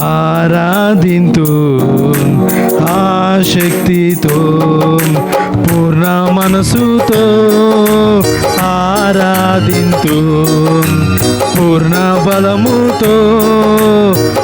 ఆరాధింతు ఆ శక్తితో పూర్ణ మనసుతో ఆరాధింతు పూర్ణ బలముతో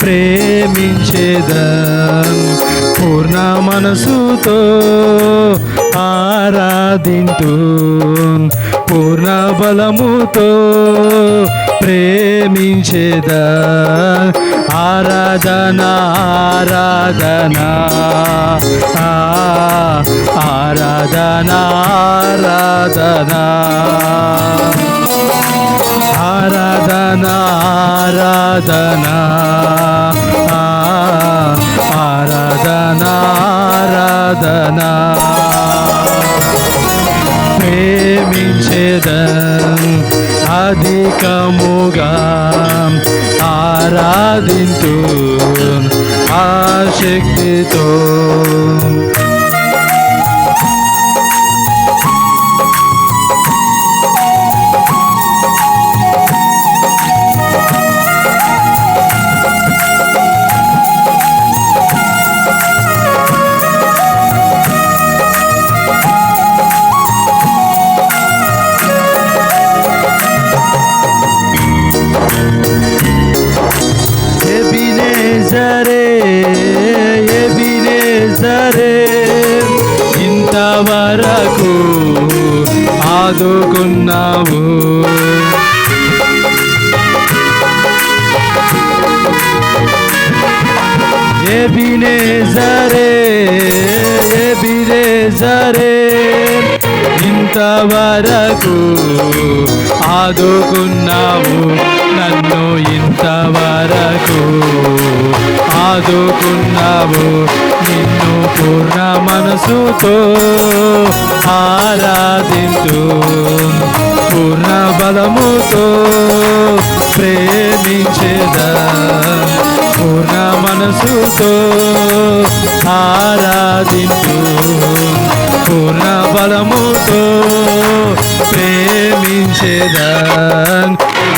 ప్రేమించేదా. పూర్ణ మనసుతో ఆరాధింతు పూర్ణ బలముతో ప్రేమించేదా ఆరాధన ఆరాధన. ఆరాధన ఆరాధన. ఆరాధన ఆరాధన. అధికముగా ఆరాధింతు ఆ శక్తితో ఆదుకున్నావు ఎబినేజరే ఎబినేజరే ఇంతవరకు ఆదుకున్నావు? నన్ను ఇంతవరకు ఆదుకున్నావు? నిన్ను పూర్ణ మనసుతో ఆరాధించు పూర్ణ బలముతో ప్రేమించేదా? పూర్ణ మనసుతో ఆరాధించు పూర్ణ బలముతో ప్రేమించేదా?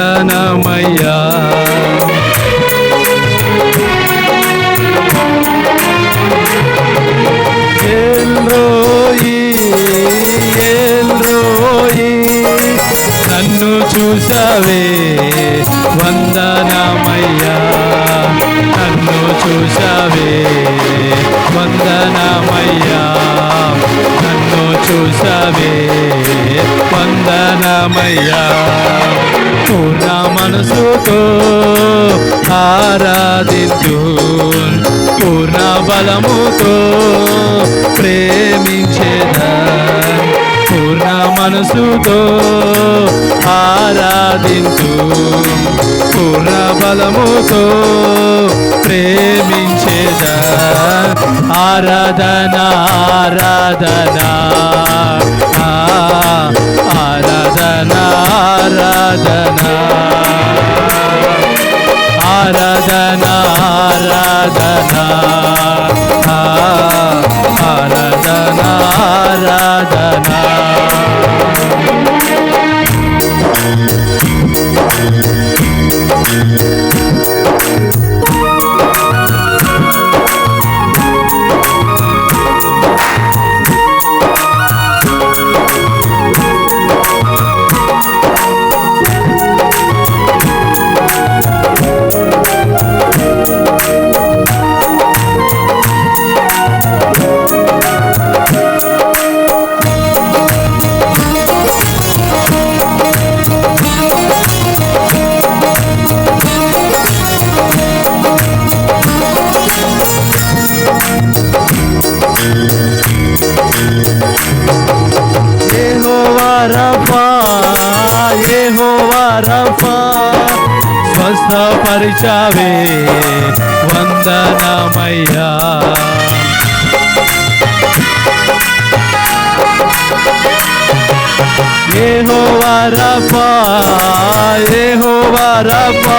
దర్శనమయ్యా ఎల్రోయి నన్ను చూసావే వందనమయ్యా. నన్ను చూసావే వందనమయ్యా. చూసావే వందనమయ్యా. పూర్ణ మనసుతో ఆరాధించు. పూర్ణ బలముతో ప్రేమించేదా. పూర్ణ మనసుతో ఆరాధించు. పూర్ణ బలముతో ప్రేమించేదా? ఆరాధన ఆరాధన. ఆరాధన ఆరాధన. ఆరాధన ఆరాధన. ఆరాధన ఆరాధన. చేశావే వందనమయ్యా. ఏ హో వారపా ఏ ఏహోవారపా ఏహోవారపా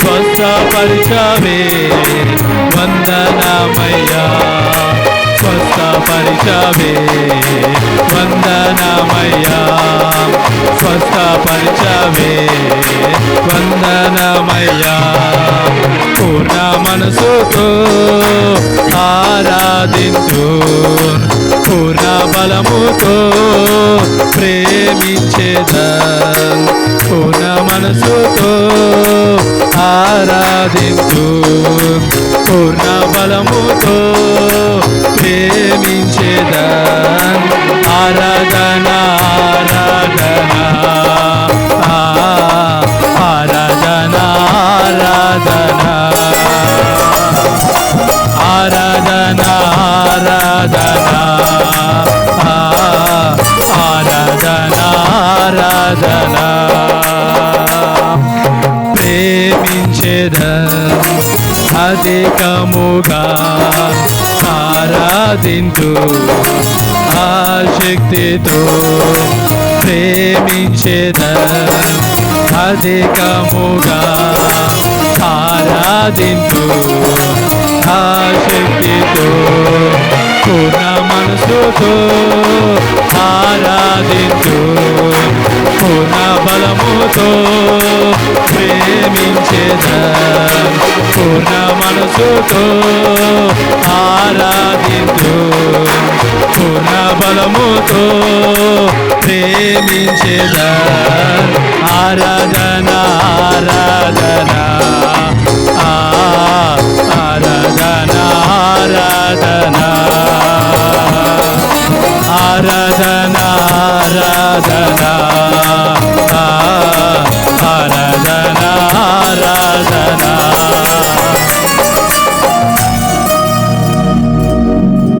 స్వస్థపరిచవే వందనమయ్యా. స్వస్థపరిచవే వందనమయ్యా స్వస్థపరిచవే వందనమయ్యా పూర్ణ మనసుతో ఆరాధించు. పూర్ణ బలముతో ప్రేమించేద. పూర్ణ మనసుతో ఆరాధించు. పూర్ణ బలముతో ప్రేమించేద ఆరాధన ఆరాధన ఆరాధన. ఆరాధన ఆరాధన ఆరాధన ఆరాధన ఆరాధన. అధికముగా ఆరాధించు ఆశక్తితో ప్రేమించేద అధికముగా ఆరాధించు ఆశక్తితో పూర్ణ మనసుతో ఆరాధించు. పూర్ణ బలముతో ప్రేమించేదాం? పూర్ణ మనసుతో ఆరాధించు. పూర్ణ బలముతో ప్రేమించేదాం? ఆరాధన ఆరాధన ఆరాధన ఆరాధన. ఆరాధన ఆరాధన. सहारा